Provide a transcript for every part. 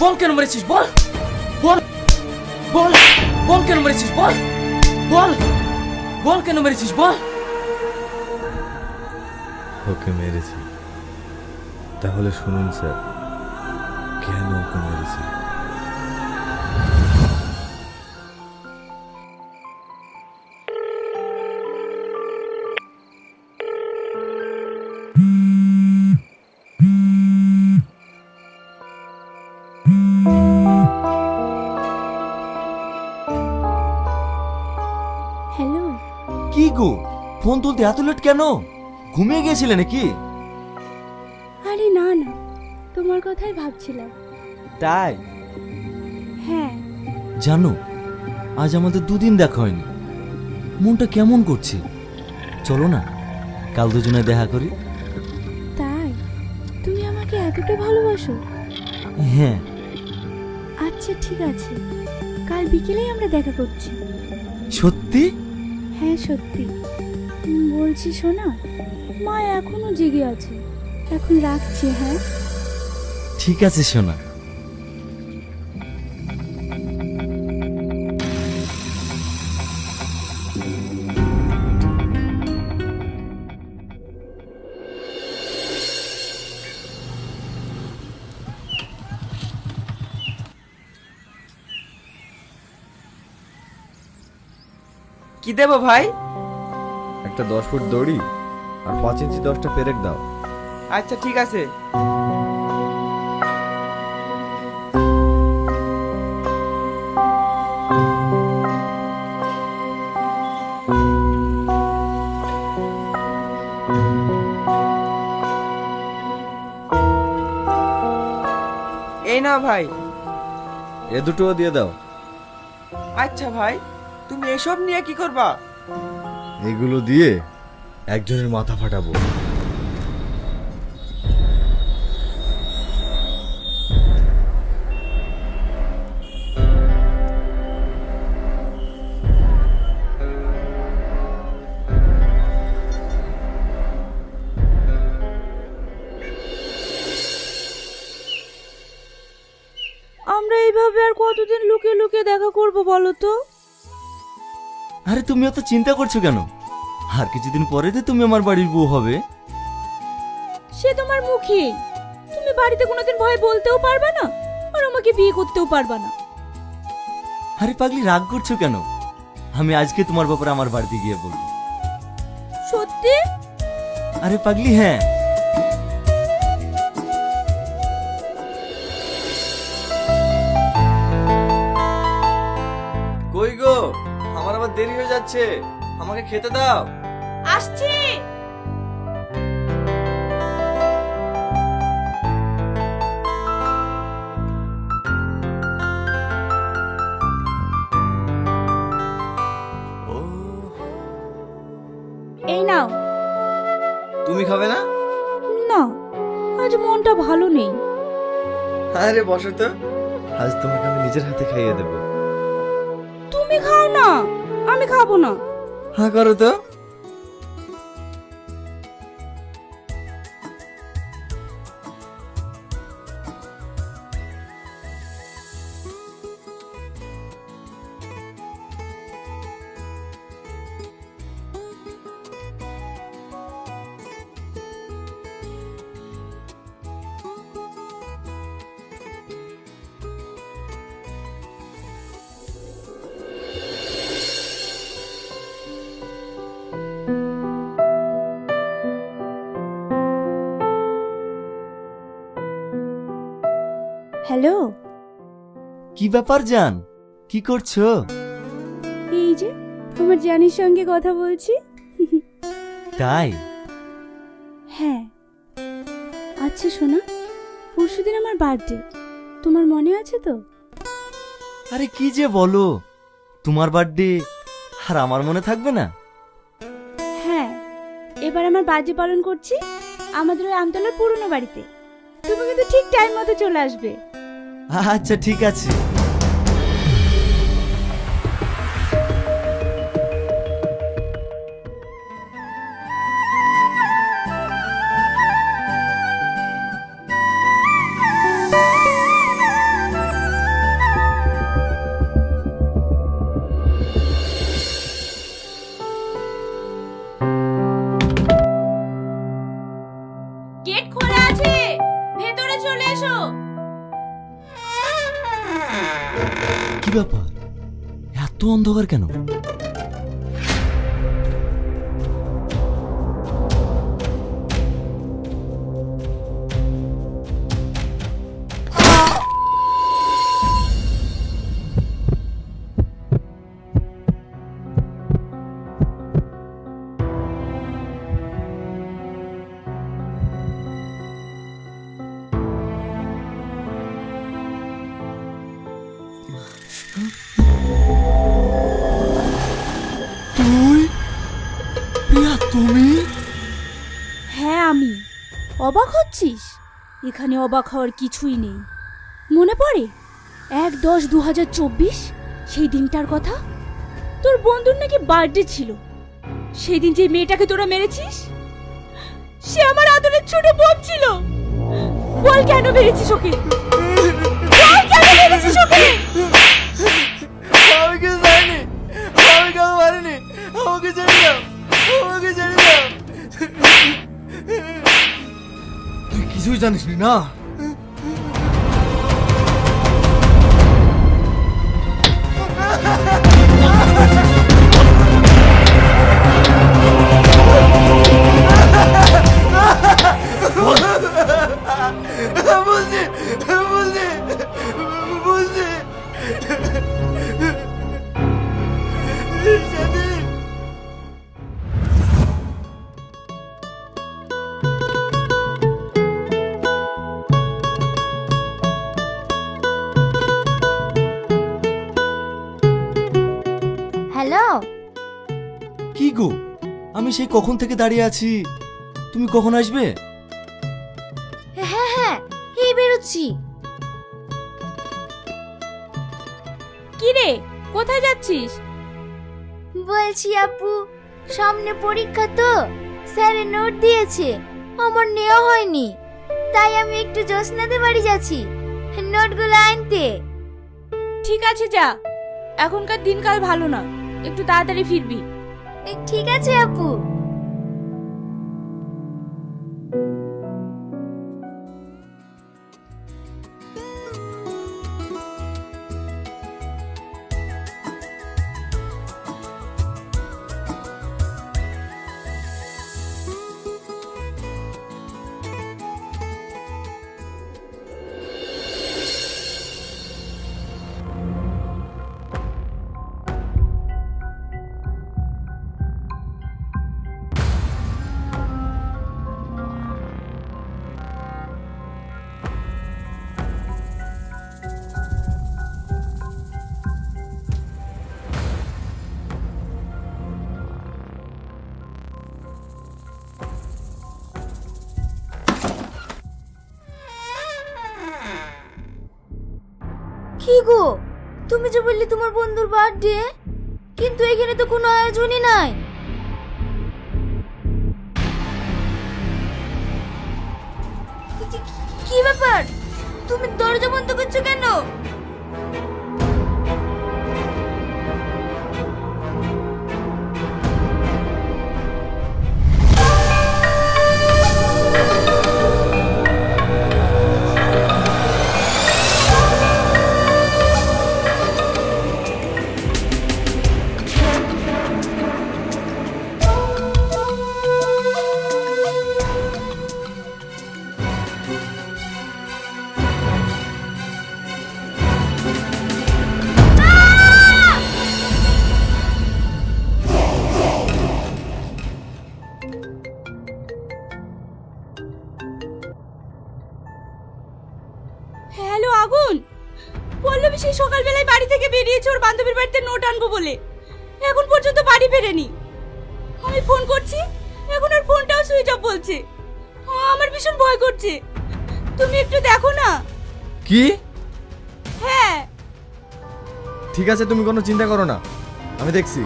বল কেন মেরেছিস, বল। বল বল বল কেন মেরেছিস, বল। বল বল কেন মেরেছিস, বল। ওকে মেরেছি। তাহলে শুনুন স্যার, কেন ওকে মেরেছি? কি গো ফোন তুলতে এত লেট কেন? ঘুমিয়ে গিয়েছিলে নাকি? আরে না না তোমার কথাই ভাবছিলাম। তাই? হ্যাঁ। জানো আজ আমাদের দুদিন দেখা হয়নি। মনটা কেমন করছে? চলো না কাল দুজনে দেখা করি। তাই? তুমি আমাকে এতটা ভালোবাসো? হ্যাঁ। আচ্ছা ঠিক আছে। কাল বিকেলেই আমরা দেখা করছি। সত্যি? হ্যাঁ সত্যি। বলছি শোনা মা এখনও জেগে আছে। এখন রাখছি হ্যাঁ? ঠিক আছে সোনা। কি দেবো ভাই? একটা দশ ফুট দড়ি আর পাঁচ ইঞ্চি দশটা পেরেক দাও। আচ্ছা ঠিক আছে। এই না ভাই। এ দুটোও দিয়ে দাও। আচ্ছা ভাই। তুমি এসব নিয়ে কি করবা? এগুলো দিয়ে একজনের মাথা ফাটাবো। আমরা এইভাবে আর কতদিন লুকিয়ে লুকিয়ে দেখা করব বলো তো? আরে তুমি অত চিন্তা করছ কেন? আর কিছুদিন পরে তো তুমি আমার বাড়ির বউ হবে। সে তোমার মুখে। তুমি বাড়িতে কোনোদিন ভয় বলতেও পারবে না আর আমাকে বিয়ে করতেও পারবে না। আরে পাগলি রাগ করছ কেন? আমি আজকে তোমার ব্যাপারে আমার বাড়িতে গিয়ে বলব। সত্যি? আরে পাগলি হ্যাঁ। দেরি হয়ে যাচ্ছে। আমাকে খেতে দাও। আসছি। এই নাও। তুমি খাবে না? না আজ মনটা ভালো নেই। আরে বসো তো। আজ তোমাকে আমি নিজের হাতে খাইয়ে দেবো। তুমি খাও আমি খাব না। হ্যাঁ করো তো কি ব্যাপার জান? কি করছ? এই যে তোমার জানির সঙ্গে কথা বলছি। তাই? হ্যাঁ। আচ্ছা শোনা পরশুদিন আমার বার্থডে। তোমার মনে আছে তো? আরে কি যে বলো? তোমার বার্থডে আর আমার মনে থাকবে না? হ্যাঁ এবার আমার বার্থডে পালন করছি আমাদের ওই আমতলার পুরনো বাড়িতে। তুমি কিন্তু ঠিক টাইম মতো চলে আসবে। আচ্ছা ঠিক আছে। কি ব্যাপার? এত অন্ধকার কেন? তুই? প্রিয়া, তুমি? হ্যাঁ আমি। অবাক হচ্ছিস? এখানে অবাক হওয়ার কিছুই নেই। মনে পড়ে? এক দশ দু হাজার চব্বিশ? সেই দিনটার কথা? তোর বন্ধুর নাকি বার্থডে ছিল। সেই দিন যে মেয়েটাকে তোরা মেরেছিস? সে আমার আদরের ছোট বোন ছিল। বল কেন মেরেছিস ওকে? বল কেন মেরেছিস ওকে? জানিস নি? কি গো? আমি সেই কখন থেকে দাঁড়িয়ে আছি। তুমি কখন আসবে? হ্যাঁ হ্যাঁ এই বেরোচ্ছি। কি রে কোথায় যাচ্ছিস? বলছি আপু সামনে পরীক্ষা তো। স্যারে নোট দিয়েছে আমার নেওয়া হয়নি। তাই আমি একটু জোসনাদের বাড়ি যাচ্ছি নোটগুলো আনতে। ঠিক আছে যা। এখনকার দিনকাল ভালো না একটু তাড়াতাড়ি ফিরবি। ঠিক আছে আপু। তুমি যে বললি তোমার বন্ধুর বার্থডে কিন্তু এখানে তো কোনো আয়োজনই নাই। কি- ব্যাপার? তুমি দরজা বন্ধ করছ কেন? হ্যালো আগুন! পল্লবী সেই সকালবেলায় বাড়ি থেকে বেরিয়েছে ওর বান্ধবীর বাড়িতে নোট আনব বলে। এখন পর্যন্ত বাড়ি ফেরেনি। আমি ফোন করছি এখন আর ফোনটাও সুইচ অফ বলছে। আমার ভীষণ ভয় করছে। তুমি একটু দেখো না। কি? হ্যাঁ। ঠিক আছে তুমি কোনো চিন্তা করো না। আমি দেখছি।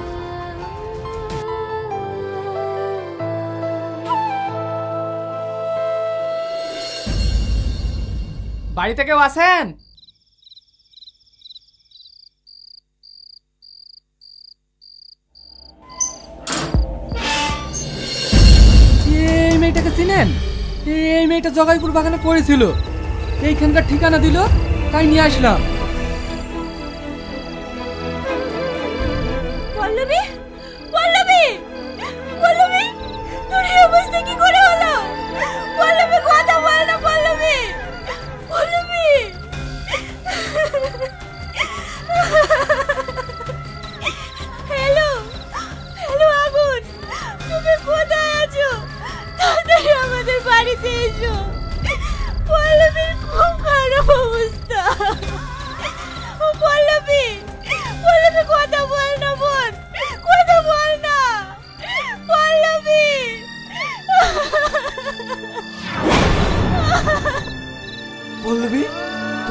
বাড়িতে কেউ আছেন? এই মেয়েটাকে চিনেন? এই মেয়েটা জগাইপুর বাগানে পড়েছিল? এইখানকার ঠিকানা দিল? তাই নিয়ে আসলাম।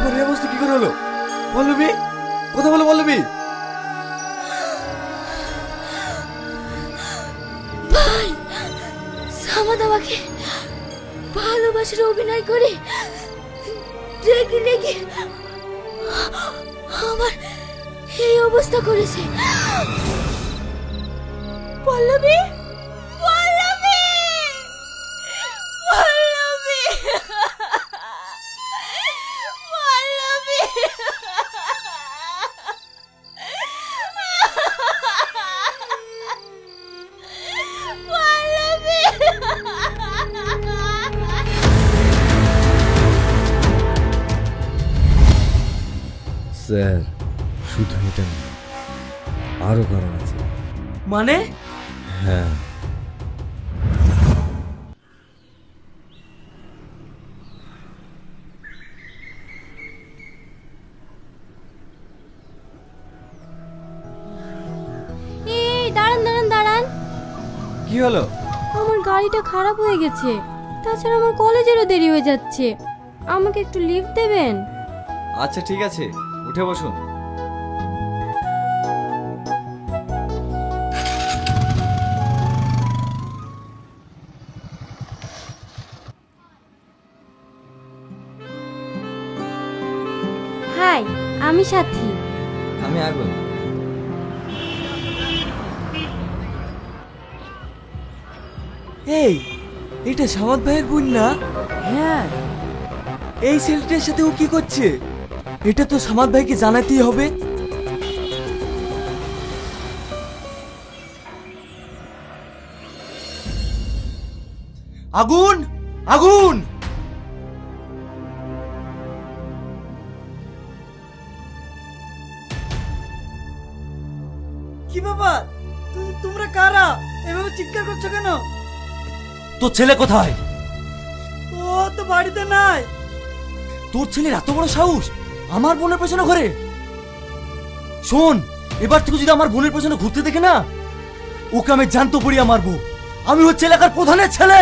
তোমার এই অবস্থা কি করে হলো? পল্লবী, কথা বলো পল্লবী। ভাই, সামাদ আমাকে ভালোবাসার অভিনয় করে রেগে রেগে আমার এই অবস্থা করেছে। পল্লবী! মানে? হ্যাঁ। এই দাঁড়ান দাঁড়ান দাঁড়ান। কি হলো? আমার গাড়িটা খারাপ হয়ে গেছে। তাছাড়া আমার কলেজেরও দেরি হয়ে যাচ্ছে। আমাকে একটু লিফট দেবেন? আচ্ছা ঠিক আছে। উঠে বসুন। আমি সাথী। আমি আগুন। এই এটা সামাদ ভাইয়ের বোন না? হ্যাঁ। এই ছেলেটার সাথে ও কি করছে? এটা তো সামাদ ভাইকে জানাতেই হবে। আগুন! আগুন! তোর ছেলে কোথায়? ও তো বাড়িতে নাই। তোর ছেলের এত বড় সাহস? আমার বোনের পেছনে ঘরে। শোন এবার থেকে যদি আমার বোনের পেছনে ঘুরতে দেখে না ওকে আমি জানতো পড়িয়া মারবো। আমি হচ্ছে এলাকার প্রধানের ছেলে!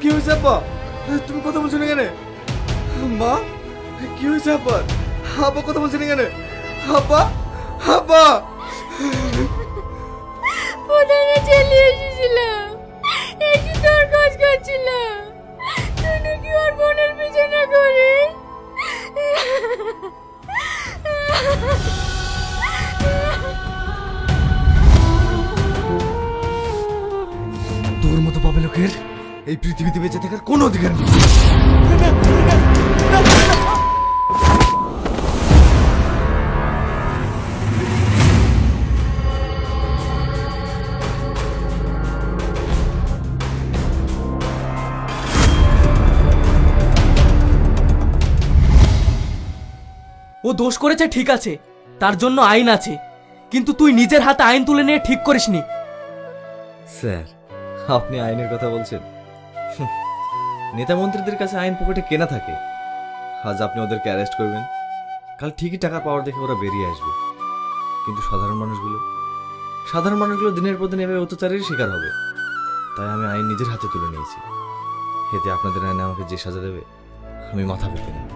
কি হয়েছে আব্বা? তুমি কথা বলছো না কেন? মা কি হয়েছে আব্বা? আব্বা কথা বলছো না কেন? আব্বা আব্বা! প্রধানে চলে এসেছিলাম। একটু তোর কাজ করছিলাম। তুই নাকি ওর বোনের পিছনে করি তোর মতো পাবে লোকের? এই পৃথিবীতে বেঁচে থাকার কোনো অধিকার নেই। ও দোষ করেছে ঠিক আছে তার জন্য আইন আছে কিন্তু তুই নিজের হাতে আইন তুলে নিয়ে ঠিক করিসনি। স্যার আপনি আইনের কথা বলছেন। নেতা মন্ত্রীদের কাছে আইন পকেটে কেনা থাকে। আজ আপনি ওদেরকে অ্যারেস্ট করবেন। কাল ঠিকই টাকা পাওয়ার দেখে ওরা বেরিয়ে আসবে। কিন্তু সাধারণ মানুষগুলো? সাধারণ মানুষগুলো দিনের পর দিন এভাবে অত্যাচারের শিকার হবে। তাই আমি আইন নিজের হাতে তুলে নিয়েছি। এতে আপনাদের আইনে আমাকে যে সাজা দেবে, আমি মাথা পেতে না